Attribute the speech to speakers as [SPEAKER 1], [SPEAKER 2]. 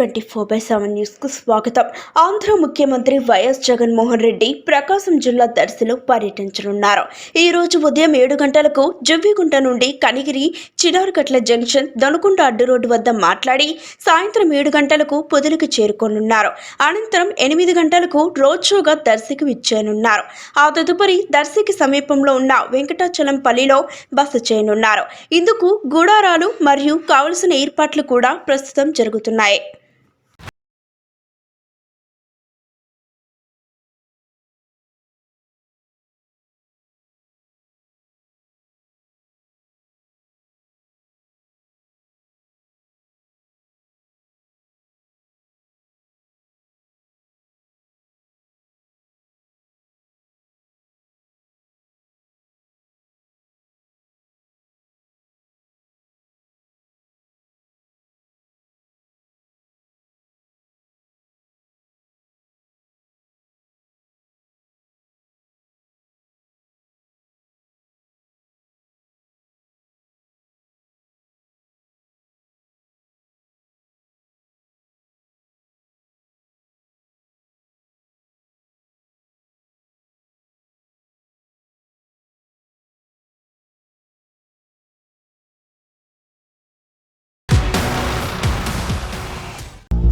[SPEAKER 1] Twenty four by seven న్యూస్కు స్వాగతం. ఆంధ్ర ముఖ్యమంత్రి వైఎస్ జగన్మోహన్ రెడ్డి ప్రకాశం జిల్లా దర్శిలో పర్యటించనున్నారు. ఈ రోజు ఉదయం ఏడు గంటలకు జవ్విగుంట నుండి కనిగిరి చిడారుగట్ల జంక్షన్ దనుకుంట అడ్డు రోడ్డు వద్ద మాట్లాడి సాయంత్రం ఏడు గంటలకు పొదులకు చేరుకోనున్నారు. అనంతరం ఎనిమిది గంటలకు రోడ్ షోగా దర్శికి విచ్చేయనున్నారు ఆ తదుపరి దర్శికి సమీపంలో ఉన్న వెంకటాచలం పల్లిలో బస చేయనున్నారు. ఇందుకు గుడారాలు మరియు కావలసిన ఏర్పాట్లు కూడా ప్రస్తుతం జరుగుతున్నాయి.